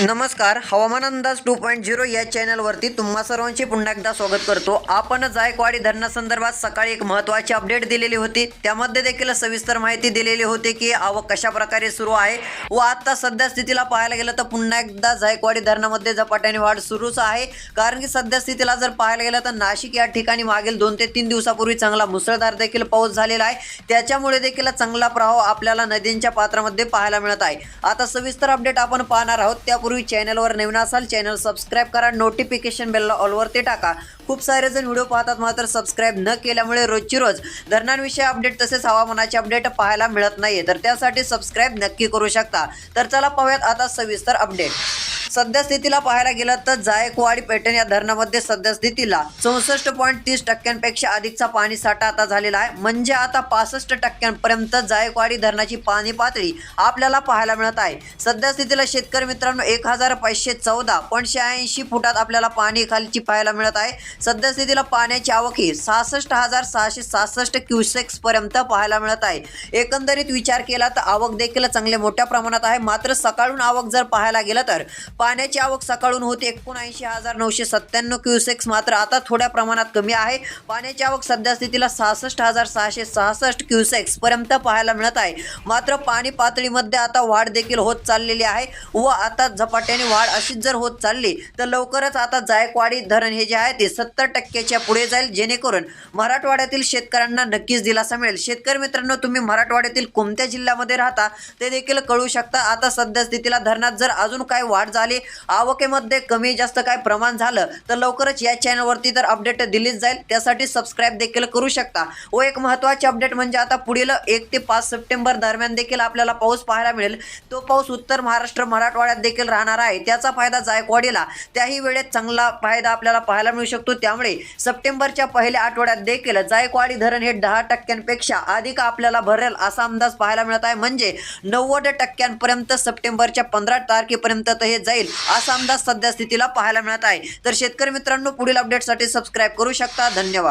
नमस्कार हवामान अंदाज टू पॉईंट झिरो या चॅनलवरती तुम्हा सर्वांचे पुन्हा एकदा स्वागत करतो. आपण जायकवाडी धरणासंदर्भात सकाळी एक महत्त्वाची अपडेट दिलेली होती. त्यामध्ये देखील सविस्तर माहिती दिलेली होती की आवक कशा प्रकारे सुरू आहे व आता सध्या स्थितीला पाहायला गेलं तर पुन्हा एकदा जायकवाडी धरणामध्ये झपाट्याने वाढ सुरूच आहे. कारण की सध्या स्थितीला जर पाहायला गेलं तर नाशिक या ठिकाणी मागील दोन ते तीन दिवसापूर्वी चांगला मुसळधार देखील पाऊस झालेला आहे. त्याच्यामुळे देखील चांगला प्रभाव आपल्याला नदींच्या पात्रामध्ये पाहायला मिळत आहे. आता सविस्तर अपडेट आपण पाहणार आहोत. त्यापूर्वी चॅनलवर नवीन असाल चॅनल सबस्क्राईब करा नोटिफिकेशन बेलला ऑलवरती टाका. खूप सारे जण व्हिडिओ पाहतात मात्र सबस्क्राईब न केल्यामुळे रोजची रोज धरणांविषयी अपडेट तसेच हवामानाचे अपडेट पाहायला मिळत नाही तर त्यासाठी सबस्क्राईब नक्की करू शकता. तर चला पाहूयात आता सविस्तर अपडेट सद्यस्थितीला पाहायला गेलं तर जायकवाडी पैठण या धरणामध्ये सद्यस्थितीला चौसष्ट पॉईंट तीस टक्क्यांपेक्षा अधिकचा पाणी साठा आता झालेला आहे. म्हणजे आता पासष्ट टक्क्यांपर्यंत जायकवाडी धरणाची पाणी पातळी आपल्याला पाहायला मिळत आहे. सद्यस्थितीला शेतकरी मित्रांनो एक हजार पाचशे चौदा पण शहाऐंशी फुटात आपल्याला पाणी खालची पाहायला मिळत आहे. सद्यस्थितीला पाण्याची आवक ही सहासष्ट हजार सहाशे सहासष्ट क्युसेक्स पर्यंत पाहायला मिळत आहे. एकंदरीत विचार केला तर आवक देखील चांगल्या मोठ्या प्रमाणात आहे. मात्र सकाळून आवक जर पाहायला गेलं तर पाण्याची आवक सकाळून होते. एकोणऐंशी हजार नऊशे सत्त्याण्णव क्युसेक्स मात्र आता थोड्या प्रमाणात कमी आहे. पाण्याची आवक सध्या स्थितीला सहासष्ट हजार सहाशे सहासष्ट क्युसेक्स पर्यंत पाहायला मिळत आहे. मात्र पाणी पातळीमध्ये आता वाढ देखील होत चाललेली आहे व आता झपाट्याने वाढ अशीच जर होत चालली तर लवकरच आता जायकवाडी धरण हे जे आहे ते सत्तर टक्क्याच्या पुढे जाईल जेणेकरून मराठवाड्यातील शेतकऱ्यांना नक्कीच दिलासा मिळेल. शेतकरी मित्रांनो तुम्ही मराठवाड्यातील कोणत्या जिल्ह्यामध्ये राहता ते देखील कळू शकता. आता सध्या स्थितीला धरणात जर अजून काय वाढ झाली आवकेमध्ये कमी जास्त काय प्रमाण झालं तर लवकरच या चॅनलवरती तर अपडेट दिलीच जाईल. त्यासाठी सबस्क्राईब देखील करू शकता. व एक महत्त्वाची अपडेट म्हणजे आता पुढील एक ते पाच सप्टेंबर दरम्यान देखील आपल्याला पाऊस पाहायला मिळेल. तो पाऊस उत्तर महाराष्ट्र मराठवाड्यात देखील राहणार आहे. त्याचा फायदा जायकवाडीला त्याही वेळेत चांगला फायदा आपल्याला पाहायला मिळू शकतो. त्यामुळे सप्टेंबरच्या पहिल्या आठवड्यात देखील जायकवाडी धरण हे दहा टक्क्यांपेक्षा अधिक आपल्याला भरेल असा अंदाज पाहायला मिळत आहे. म्हणजे नव्वद टक्क्यांपर्यंत सप्टेंबरच्या पंधरा तारखेपर्यंत तर हे जाईल. असा अंदाज सध्या स्थितीला पाहायला मिळत आहे. तर शेतकरी मित्रांनो पुढील अपडेटसाठी सबस्क्राईब करू शकता. धन्यवाद.